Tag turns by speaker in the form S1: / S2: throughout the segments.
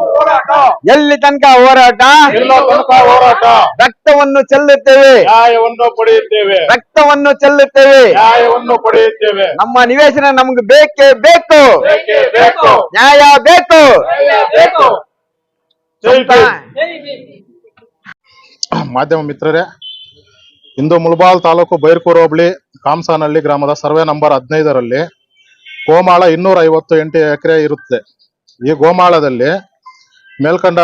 S1: ಹೋರಾಟ? ಎಲ್ಲಿ ತನಕ ಹೋರಾಟ?
S2: ಹೋರಾಟ.
S1: ರಕ್ತವನ್ನು ಚೆಲ್ಲುತ್ತೇವೆ.
S2: ನ್ಯಾಯವನ್ನು ಪಡೆಯುತ್ತೇವೆ.
S1: ರಕ್ತವನ್ನು ಚೆಲ್ಲುತ್ತೇವೆ.
S2: ನ್ಯಾಯವನ್ನು ಪಡೆಯುತ್ತೇವೆ.
S1: ನಮ್ಮ ನಿವೇಶನ ನಮ್ಗೆ ಬೇಕೇ ಬೇಕು.
S2: ಬೇಕೇ ಬೇಕು.
S1: ನ್ಯಾಯ ಬೇಕು.
S2: ಬೇಕು. ಜೈ ಭೀಮ್.
S3: ಮಾಧ್ಯಮ ಮಿತ್ರರೇ ಇಂದು ಮುಲ್ಬಾಲ್ ತಾಲೂಕು ಬೈರ್ಕೂರು ಹೋಬಳಿ ಕಾಮಸಾನಹಳ್ಳಿ ಗ್ರಾಮದ ಸರ್ವೆ ನಂಬರ್ ಹದಿನೈದರಲ್ಲಿ ಕೋಮಾಳ ಇನ್ನೂರ ಐವತ್ತು ಎಂಟು ಎಕರೆ ಇರುತ್ತೆ. ಈ ಗೋಮಾಳದಲ್ಲಿ ಮೇಲ್ಕಂಡ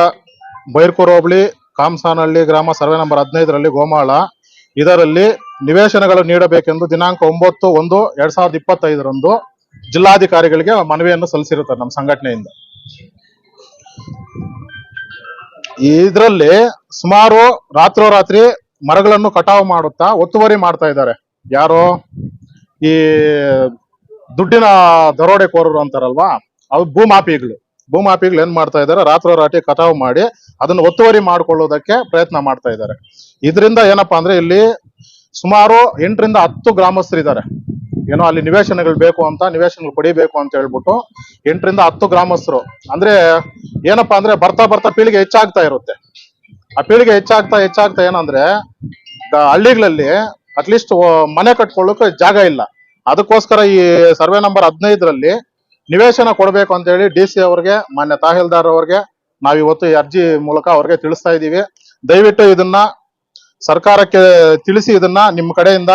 S3: ಬೈರ್ಕೂರು ಹೋಬಳಿ, ಕಾಮಸಾನಹಳ್ಳಿ ಗ್ರಾಮ ಸರ್ವೆ ನಂಬರ್ ಹದಿನೈದರಲ್ಲಿ ಗೋಮಾಳ. ಇದರಲ್ಲಿ ನಿವೇಶನಗಳು ನೀಡಬೇಕೆಂದು ದಿನಾಂಕ ಒಂಬತ್ತು ಒಂದು ಎರಡ್ ಸಾವಿರದ ಇಪ್ಪತ್ತೈದರಂದು ಜಿಲ್ಲಾಧಿಕಾರಿಗಳಿಗೆ ಮನವಿಯನ್ನು ಸಲ್ಲಿಸಿರುತ್ತಾರೆ ನಮ್ಮ ಸಂಘಟನೆಯಿಂದ. ಇದರಲ್ಲಿ ಸುಮಾರು ರಾತ್ರೋರಾತ್ರಿ ಮರಗಳನ್ನು ಕಟಾವು ಮಾಡುತ್ತಾ ಒತ್ತುವರಿ ಮಾಡ್ತಾ ಇದ್ದಾರೆ. ಯಾರು ಈ ದುಡ್ಡಿನ ದರೋಡೆಕೋರರು ಅಂತಾರಲ್ವಾ? ಅವು ಭೂಮಾಪಿಗಳು ಭೂಮಾಪಿಗಳು ಏನ್ ಮಾಡ್ತಾ ಇದ್ದಾರೆ ರಾತ್ರೋರಾತ್ರಿ ಕಟಾವು ಮಾಡಿ ಅದನ್ನು ಒತ್ತುವರಿ ಮಾಡ್ಕೊಳ್ಳೋದಕ್ಕೆ ಪ್ರಯತ್ನ ಮಾಡ್ತಾ ಇದ್ದಾರೆ ಇದರಿಂದ ಏನಪ್ಪಾ ಅಂದ್ರೆ ಇಲ್ಲಿ ಸುಮಾರು ಎಂಟರಿಂದ ಹತ್ತು ಗ್ರಾಮಸ್ಥರಿದ್ದಾರೆ ಏನೋ ಅಲ್ಲಿ ನಿವೇಶನಗಳು ಬೇಕು ಅಂತ, ನಿವೇಶನಗಳು ಪಡಿಬೇಕು ಅಂತ ಹೇಳ್ಬಿಟ್ಟು ಎಂಟರಿಂದ ಹತ್ತು ಗ್ರಾಮಸ್ಥರು. ಅಂದ್ರೆ ಏನಪ್ಪಾ ಅಂದ್ರೆ ಬರ್ತಾ ಬರ್ತಾ ಪೀಳಿಗೆ ಹೆಚ್ಚಾಗ್ತಾ ಇರುತ್ತೆ. ಆ ಪೀಳಿಗೆ ಹೆಚ್ಚಾಗ್ತಾ ಹೆಚ್ಚಾಗ್ತಾ ಏನಂದ್ರೆ ಹಳ್ಳಿಗಳಲ್ಲಿ ಅಟ್ಲೀಸ್ಟ್ ಮನೆ ಕಟ್ಕೊಳ್ಳೋಕೆ ಜಾಗ ಇಲ್ಲ. ಅದಕ್ಕೋಸ್ಕರ ಈ ಸರ್ವೆ ನಂಬರ್ ಹದಿನೈದರಲ್ಲಿ ನಿವೇಶನ ಕೊಡಬೇಕು ಅಂತ ಹೇಳಿ ಡಿ ಸಿ ಅವರಿಗೆ, ಮಾನ್ಯ ತಹಸೀಲ್ದಾರ್ ಅವರಿಗೆ ನಾವಿವತ್ತು ಈ ಅರ್ಜಿ ಮೂಲಕ ಅವ್ರಿಗೆ ತಿಳಿಸ್ತಾ ಇದ್ದೀವಿ. ದಯವಿಟ್ಟು ಇದನ್ನ ಸರ್ಕಾರಕ್ಕೆ ತಿಳಿಸಿ ಇದನ್ನ ನಿಮ್ಮ ಕಡೆಯಿಂದ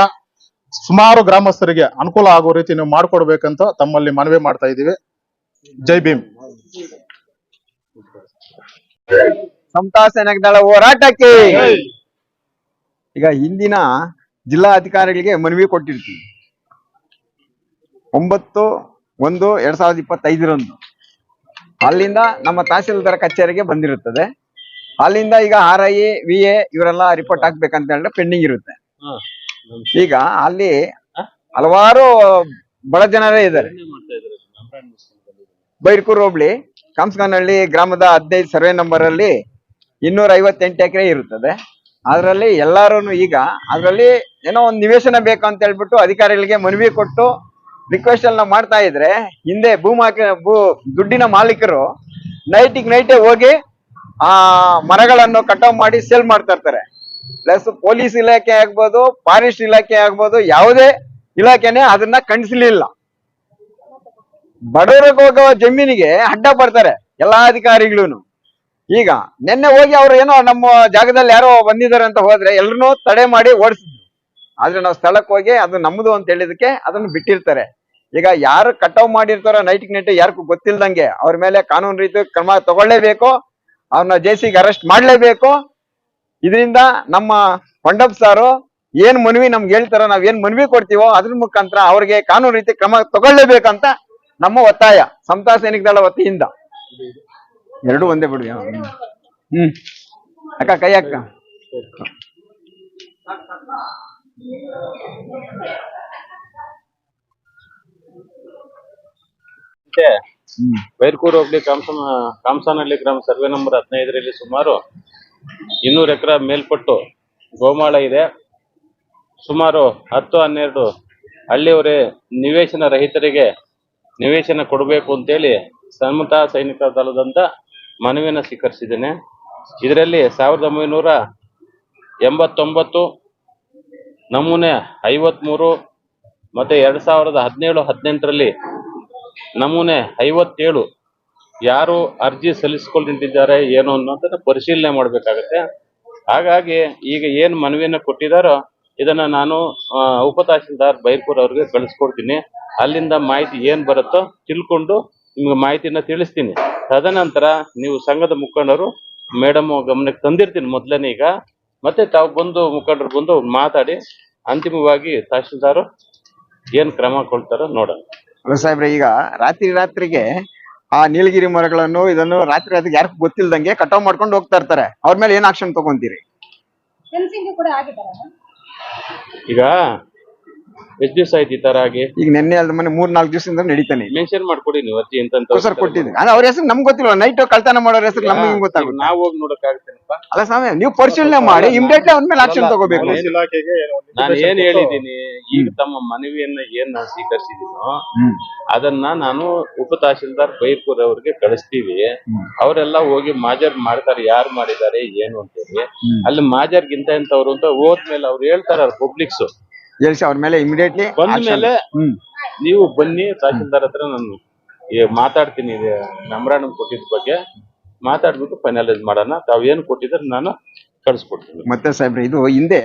S3: ಸುಮಾರು ಗ್ರಾಮಸ್ಥರಿಗೆ ಅನುಕೂಲ ಆಗೋ ರೀತಿ ನೀವು ಮಾಡಿಕೊಡ್ಬೇಕಂತ ತಮ್ಮಲ್ಲಿ ಮನವಿ ಮಾಡ್ತಾ ಇದ್ದೀವಿ. ಜೈ ಭೀಮ್.
S1: ಸಮತಾ ಸೈನಿಕ ದಳ ಹೋರಾಟಕ್ಕೆ. ಈಗ ಹಿಂದಿನ ಜಿಲ್ಲಾ ಅಧಿಕಾರಿಗಳಿಗೆ ಮನವಿ ಕೊಟ್ಟಿರ್ತೀವಿ. ಒಂಬತ್ತು ಒಂದು ಎರಡ್ ಸಾವಿರದ ಇಪ್ಪತ್ತೈದರಂದು. ಅಲ್ಲಿಂದ ನಮ್ಮ ತಹಸೀಲ್ದಾರ್ ಕಚೇರಿಗೆ ಬಂದಿರುತ್ತದೆ. ಅಲ್ಲಿಂದ ಈಗ ಆರ್ ಐ ವಿ ಎ ಇವರೆಲ್ಲ ರಿಪೋರ್ಟ್ ಹಾಕ್ಬೇಕಂತ ಹೇಳಿದ್ರೆ ಪೆಂಡಿಂಗ್ ಇರುತ್ತೆ. ಈಗ ಅಲ್ಲಿ ಹಲವಾರು ಬಡ ಜನರೇ ಇದ್ದಾರೆ. ಬೈರ್ಕೂರು ಹೋಬ್ಳಿ ಕಂಸ್ಗನಹಳ್ಳಿ ಗ್ರಾಮದ ಹದಿನೈದು ಸರ್ವೆ ನಂಬರ್ ಅಲ್ಲಿ ಇನ್ನೂರ ಐವತ್ತೆಂಟು ಎಕರೆ ಇರುತ್ತದೆ. ಅದರಲ್ಲಿ ಎಲ್ಲಾರು ಈಗ ಅದರಲ್ಲಿ ಏನೋ ಒಂದು ನಿವೇಶನ ಬೇಕು ಅಂತ ಹೇಳ್ಬಿಟ್ಟು ಅಧಿಕಾರಿಗಳಿಗೆ ಮನವಿ ಕೊಟ್ಟು ರಿಕ್ವೆಸ್ಟ್ ಎಲ್ಲ ಮಾಡ್ತಾ ಇದ್ರೆ, ಹಿಂದೆ ಭೂ ದುಡ್ಡಿನ ಮಾಲೀಕರು ನೈಟಿಗೆ ನೈಟೇ ಹೋಗಿ, ಆ, ಮರಗಳನ್ನು ಕಟಾವ್ ಮಾಡಿ ಸೇಲ್ ಮಾಡ್ತಾ ಇರ್ತಾರೆ. ಪ್ಲಸ್ ಪೊಲೀಸ್ ಇಲಾಖೆ ಆಗ್ಬೋದು ಫಾರೆಸ್ಟ್ ಇಲಾಖೆ ಆಗ್ಬೋದು, ಯಾವುದೇ ಇಲಾಖೆನೆ ಅದನ್ನ ಖಂಡಿಸಲಿಲ್ಲ ಬಡವರಿಗೆ ಹೋಗೋ ಜಮೀನಿಗೆ ಅಡ್ಡ ಬರ್ತಾರೆ ಎಲ್ಲಾ ಅಧಿಕಾರಿಗಳು ಈಗ ನಿನ್ನೆ ಹೋಗಿ ಅವ್ರು ಏನೋ ನಮ್ಮ ಜಾಗದಲ್ಲಿ ಯಾರೋ ಬಂದಿದ್ದಾರೆ ಅಂತ ಹೋದ್ರೆ ಎಲ್ರು ತಡೆ ಮಾಡಿ ಓಡಿಸಿದ್ರು. ಆದ್ರೆ ನಾವು ಸ್ಥಳಕ್ಕೆ ಹೋಗಿ ಅದು ನಮ್ಮದು ಅಂತ ಹೇಳಿದಕ್ಕೆ ಅದನ್ನು ಬಿಟ್ಟಿರ್ತಾರೆ. ಈಗ ಯಾರು ಕಟಾವ್ ಮಾಡಿರ್ತಾರೋ ನೈಟ್ ನೈಟ್ ಯಾರಿಗೂ ಗೊತ್ತಿಲ್ದಂಗೆ ಅವ್ರ ಮೇಲೆ ಕಾನೂನು ರೀತಿ ಕ್ರಮ ತಗೊಳ್ಳೇಬೇಕು, ಅವ್ರನ್ನ ಜೈಸಿಗೆ ಅರೆಸ್ಟ್ ಮಾಡ್ಲೇಬೇಕು. ಇದರಿಂದ ನಮ್ಮ ಪಂಡಪ್ ಸಾರು ಏನ್ ಮನವಿ ನಮ್ಗೆ ಹೇಳ್ತಾರೋ, ನಾವ್ ಏನ್ ಮನವಿ ಕೊಡ್ತೀವೋ ಅದ್ರ ಮುಖಾಂತರ ಅವ್ರಿಗೆ ಕಾನೂನು ರೀತಿ ಕ್ರಮ ತಗೊಳ್ಳೇಬೇಕಂತ ನಮ್ಮ ಒತ್ತಾಯ, ಸಮತಾ ಸೈನಿಕ ದಳ ವತಿಯಿಂದ. ಎರಡು ಒಂದೇ ಬಿಡಿ ಹ್ಮ್. ಅಕ್ಕ, ಕೈ ಅಕ್ಕ
S4: ಬೈರ್ಕೂರು ಹೋಗ್ಲಿ ಕಾಮಸನ ಕಾಮಸಾನಹಳ್ಳಿ ಗ್ರಾಮ ಸರ್ವೆ ನಂಬರ್ ಹದಿನೈದರಲ್ಲಿ ಸುಮಾರು ಇನ್ನೂರು ಎಕರೆ ಮೇಲ್ಪಟ್ಟು ಗೋಮಾಳ ಇದೆ. ಸುಮಾರು ಹತ್ತು ಹನ್ನೆರಡು ಹಳ್ಳಿಯವರೇ ನಿವೇಶನ ರಹಿತರಿಗೆ ನಿವೇಶನ ಕೊಡಬೇಕು ಅಂತೇಳಿ ಸಮತಾ ಸೈನಿಕ ದಳದಂತ ಮನವಿಯನ್ನು ಸ್ವೀಕರಿಸಿದ್ದೇನೆ. ಇದರಲ್ಲಿ ಸಾವಿರದ ಒಂಬೈನೂರ ಎಂಬತ್ತೊಂಬತ್ತು ನಮೂನೆ ಐವತ್ಮೂರು ಮತ್ತೆ ಎರಡು ಸಾವಿರದ ಹದಿನೇಳು ಹದಿನೆಂಟರಲ್ಲಿ ನಮೂನೆ ಐವತ್ತೇಳು. ಯಾರು ಅರ್ಜಿ ನಿಂತಿದ್ದಾರೆ ಏನು ಅನ್ನೋದನ್ನ ಪರಿಶೀಲನೆ ಮಾಡಬೇಕಾಗತ್ತೆ. ಹಾಗಾಗಿ ಈಗ ಏನು ಮನವಿಯನ್ನು ಕೊಟ್ಟಿದ್ದಾರೋ ಇದನ್ನ ನಾನು ಉಪ ತಹಸೀಲ್ದಾರ್ ಬೈರ್ಪುರ್ ಅವ್ರಿಗೆ ಕಳಿಸ್ಕೊಡ್ತೀನಿ. ಅಲ್ಲಿಂದ ಮಾಹಿತಿ ಏನ್ ಬರುತ್ತೋ ತಿಳ್ಕೊಂಡು ನಿಮ್ಗೆ ಮಾಹಿತಿನ ತಿಳಿಸ್ತೀನಿ. ತದನಂತರ ನೀವು ಸಂಘದ ಮುಖಂಡರು, ಮೇಡಮ್ ಗಮನಕ್ಕೆ ತಂದಿರ್ತೀನಿ ಮೊದಲನೇ ಈಗ. ಮತ್ತೆ ತಾವು ಬಂದು ಮುಖಂಡರು ಬಂದು ಮಾತಾಡಿ, ಅಂತಿಮವಾಗಿ ತಹಶೀಲ್ದಾರು ಏನ್ ಕ್ರಮ ಕೊಡ್ತಾರೋ ನೋಡೋಣ.
S1: ಅಲ್ಲ ಸಾಹೇಬ್ರೆ ಈಗ ರಾತ್ರಿ ರಾತ್ರಿಗೆ ಆ ನೀಲಗಿರಿ ಮರಗಳನ್ನು ಇದನ್ನು ರಾತ್ರಿ ರಾತ್ರಿ ಯಾರಿಗೂ ಗೊತ್ತಿಲ್ದಂಗೆ ಕಟಾವ್ ಮಾಡ್ಕೊಂಡು ಹೋಗ್ತಾ ಇರ್ತಾರೆ. ಅವ್ರ ಮೇಲೆ ಏನ್ ಆಕ್ಷನ್ ತಗೊಂತೀರಿ?
S5: ಫೆನ್ಸಿಂಗ್ ಕೂಡ ಆಗಿದ್ದಾರೆ
S4: ಈಗ ಎಷ್ಟ್ ದಿವಸ ಆಯ್ತು ಈ ತರ ಆಗಿ?
S1: ಈಗ ನಿನ್ನೆ ಅಲ್ದ ಮನೆ ಮೂರ್ ನಾಲ್ಕು ದಿವಸದಿಂದ ನಡೀತಾನೆ.
S4: ಮೆನ್ಷನ್ ಮಾಡ್ಕೊಡಿ ನೀವು ಅರ್ಜಿ ಎಂತ
S1: ಸರ್ ಕೊಟ್ಟಿದ್ದೀನಿ. ಅಲ್ಲ ಅವ್ರ ಹೆಸರು ನಮ್ಗೆ ಗೊತ್ತಿಲ್ಲ ನೈಟ್ ಕಳ್ತನ ಮಾಡೋರ ಹೆಸರು ನಮ್ಗೆ ಹೆಂಗ್ ಗೊತ್ತಾಗುತ್ತೆ.
S4: ನಾವ್ ಹೋಗಿ ನೋಡಕ್ ಆಗ್ತೇನಪ್ಪ
S1: ಅಲ್ಲ ಸ್ವಾಮಿ ನೀವು ಪರಿಶೀಲನೆ ಮಾಡಿ ಇಮಿಡಿಯೇಟ್ಲಿ ಅವ್ರ ಮೇಲೆ ಆಕ್ಷನ್ ತಗೋಬೇಕು.
S3: ಪೊಲೀಸ್ ಇಲಾಖೆಗೆ ಒಂದು
S4: ನಾನು ಏನ್
S3: ಕೊಟ್ಟು-
S4: ಹೇಳಿದೀನಿ ಈಗ ತಮ್ಮ ಮನವಿಯನ್ನ ಏನ್ ನಾನು ಸ್ವೀಕರಿಸಿದೀನೋ
S1: ಹ್ಮ್.
S4: ಅದನ್ನ ನಾನು ಉಪ ತಹಶೀಲ್ದಾರ್ ಬೈರ್ಪುರ್ ಅವ್ರಿಗೆ ಕಳಿಸ್ತೀವಿ. ಅವರೆಲ್ಲ ಹೋಗಿ ಮಾಜರ್ ಮಾಡ್ತಾರೆ ಯಾರು ಮಾಡಿದ್ದಾರೆ ಏನು ಅಂತೇಳಿ. ಅಲ್ಲಿ ಮಾಜರ್ಗಿಂತ ಎಂತವ್ರು ಅಂತ ಹೋದ್ಮೇಲೆ ಅವ್ರು ಹೇಳ್ತಾರ ಪಬ್ಲಿಕ್ಸ್
S1: ಎಲ್ಸಿ ಅವ್ರ ಮೇಲೆ ಇಮಿಡಿಯೇಟ್ಲಿ
S4: ಬಂದ ಮೇಲೆ
S1: ಹ್ಮ್.
S4: ನೀವು ಬನ್ನಿ ತಹಸೀಲ್ದಾರ್ ಹತ್ರ ನಾನು ಮಾತಾಡ್ತೀನಿ ಮೆಮರಾಂಡಮ್ ಕೊಟ್ಟಿದ್ ಬಗ್ಗೆ. ಮಾತಾಡ್ಬಿಟ್ಟು ಫೈನಲೈಸ್ ಮಾಡೋಣ. ತಾವೇನು ಏನ್ ಕೊಟ್ಟಿದ್ರೆ ನಾನು ಕಳಿಸ್ಕೊಡ್ತೀನಿ.
S1: ಮತ್ತೆ ಸಾಹೇಬ್ರೆ ಇದು ಹಿಂದೆ